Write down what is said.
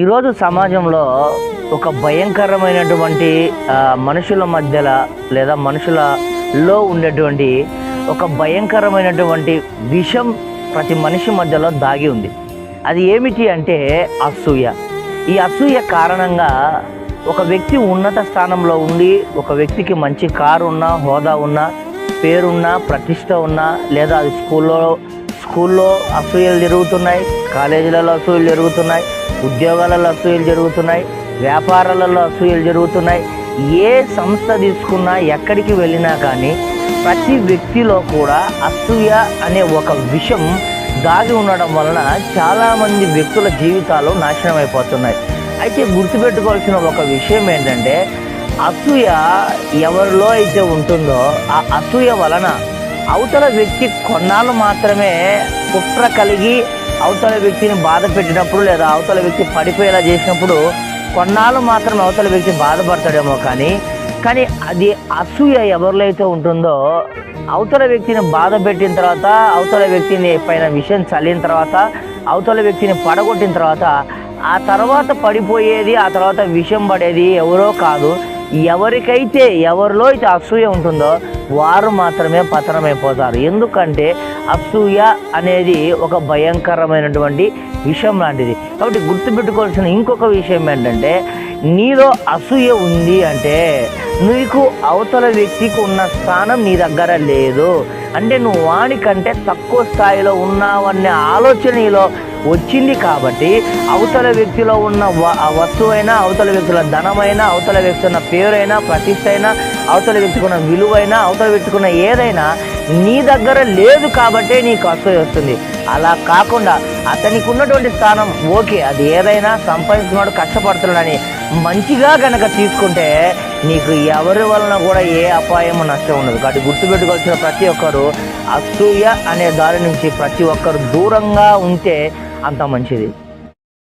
ఈరోజు సమాజంలో ఒక భయంకరమైనటువంటి మనుషుల మధ్యలో లేదా మనుషులలో ఉండేటువంటి ఒక భయంకరమైనటువంటి విషం ప్రతి మనిషి మధ్యలో దాగి ఉంది. అది ఏమిటి అంటే అసూయ. ఈ అసూయ కారణంగా ఒక వ్యక్తి ఉన్నత స్థానంలో ఉండి ఒక వ్యక్తికి మంచి కారు ఉన్నా హోదా ఉన్నా పేరున్నా ప్రతిష్ట ఉన్నా లేదా అది స్కూల్లో స్కూల్లో అసూయలు జరుగుతున్నాయి కాలేజీలలో అసూయలు జరుగుతున్నాయి ఉద్యోగాలలో అసూయలు జరుగుతున్నాయి వ్యాపారాలలో అసూయలు జరుగుతున్నాయి. ఏ సంస్థ తీసుకున్నా ఎక్కడికి వెళ్ళినా కానీ ప్రతి వ్యక్తిలో కూడా అసూయ అనే ఒక విషం దాగి ఉండడం వలన చాలామంది వ్యక్తుల జీవితాలు నాశనం అయిపోతున్నాయి అయితే గుర్తుపెట్టుకోవాల్సిన ఒక విషయం ఏంటంటే అసూయ ఎవరిలో అయితే ఉంటుందో ఆ అసూయ వలన అవతల వ్యక్తి కొన్నాళ్ళు మాత్రమే కుట్ర కలిగి అవతల వ్యక్తిని బాధ పెట్టినప్పుడు లేదా అవతల వ్యక్తి పడిపోయేలా చేసినప్పుడు కొన్నాళ్ళు మాత్రం అవతల వ్యక్తి బాధపడతాడేమో కానీ కానీ అది అసూయ ఎవరిలో అయితే ఉంటుందో అవతల వ్యక్తిని బాధ పెట్టిన తర్వాత అవతల వ్యక్తిని పైన విషయం చల్లిన తర్వాత అవతల వ్యక్తిని పడగొట్టిన తర్వాత ఆ తర్వాత పడిపోయేది ఆ తర్వాత విషం పడేది ఎవరో కాదు. ఎవరికైతే ఎవరిలో అయితే అసూయ ఉంటుందో వారు మాత్రమే పతనమైపోతారు. ఎందుకంటే అసూయ అనేది ఒక భయంకరమైనటువంటి విషయం లాంటిది. కాబట్టి గుర్తుపెట్టుకోవాల్సిన ఇంకొక విషయం ఏంటంటే నీలో అసూయ ఉంది అంటే నీకు అవతల వ్యక్తికి ఉన్న స్థానం నీ దగ్గర లేదు. అంటే నువ్వు వానికంటే తక్కువ స్థాయిలో ఉన్నావనే ఆలోచనలో వచ్చింది కాబట్టి అవతల వ్యక్తిలో ఉన్న వస్తువైనా అవతల వ్యక్తుల ధనమైనా అవతల వ్యక్తి ఉన్న పేరైనా ప్రతిష్ట అయినా అవతల వ్యక్తికి ఉన్న విలువైనా అవతల వ్యక్తికి ఉన్న ఏదైనా నీ దగ్గర లేదు కాబట్టే నీకు అసూయ వస్తుంది. అలా కాకుండా అతనికి ఉన్నటువంటి స్థానం ఓకే అది ఏదైనా సంపాదించుకున్నాడు కష్టపడుతున్నాడని మంచిగా గనక తీసుకుంటే నీకు ఎవరి వలన కూడా ఏ అపాయము నష్టం ఉండదు. కాబట్టి గుర్తుపెట్టుకోవాల్సిన ప్రతి ఒక్కరు అసూయ అనే దారి నుంచి ప్రతి ఒక్కరు దూరంగా ఉంటే అంత మంచిది.